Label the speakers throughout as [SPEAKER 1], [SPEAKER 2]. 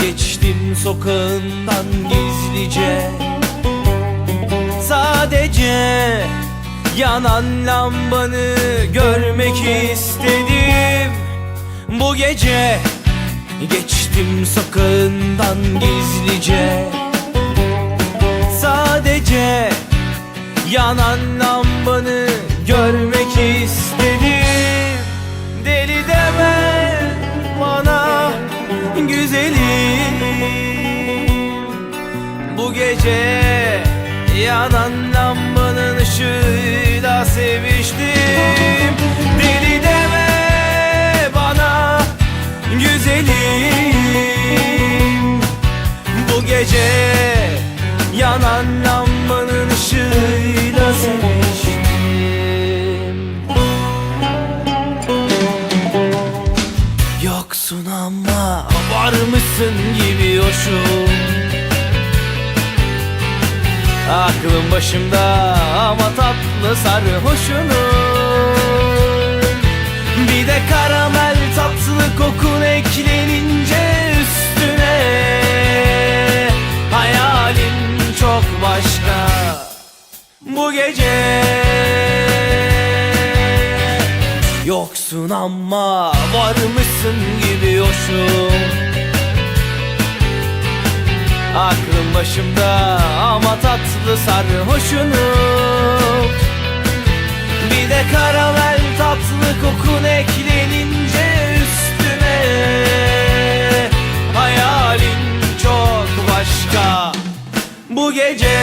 [SPEAKER 1] Geçtim sokağından gizlice. Sadece yanan lambanı görmek istedim. Bu gece geçtim sokağından gizlice. Sadece yanan Bu gece yanan lambanın ışığıyla seviştim. Deli deme bana güzelim. Bu gece yanan lambanın ışığıyla seviştim. Yoksun ama var mısın gibi hoşum Aklım başımda ama tatlı sarhoşunum Bir de karamel tatlı kokun eklenince üstüne. Hayalin çok başka. Bu gece Yoksun ama var mısın gibi hoşum. Aklım başımda ama tatlı sarhoşunum Bir de karamel tatlı kokun eklenince üstüne Hayalin çok başka bu gece.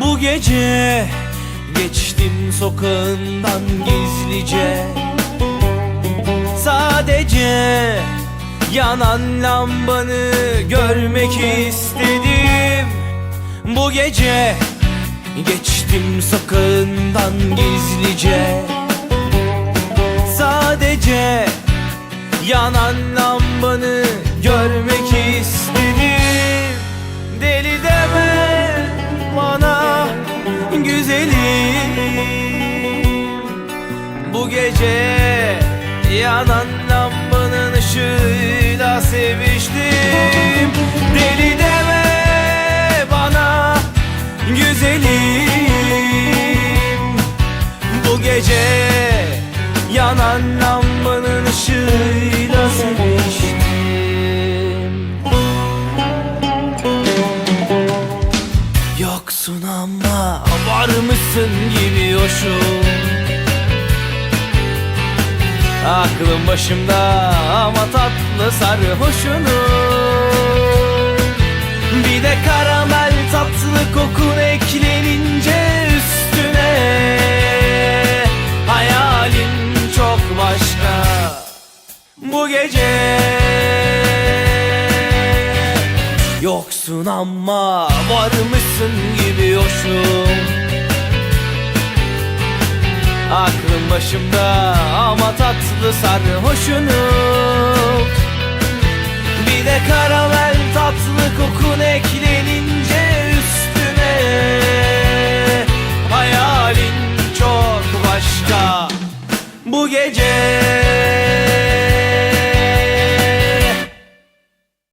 [SPEAKER 1] Bu gece geçtim sokağından gizlice Sadece yanan lambanı görmek istedim. Bu gece geçtim sokağından gizlice. Sadece yanan lambanı görmek istedim. Deli deme bana güzelim. Bu gece yanan var mısın gibi hoşum. Aklım başımda ama tatlı sarhoşunum. Bir de karamel tatlı kokun eklenince üstüne. Hayalin çok başka. Bu gece Yoksun ama var mısın gibi hoşum başımda ama tatlı sarhoşunum Bir de karamel tatlı kokun eklenince üstüne. Hayalin çok başka. Bu gece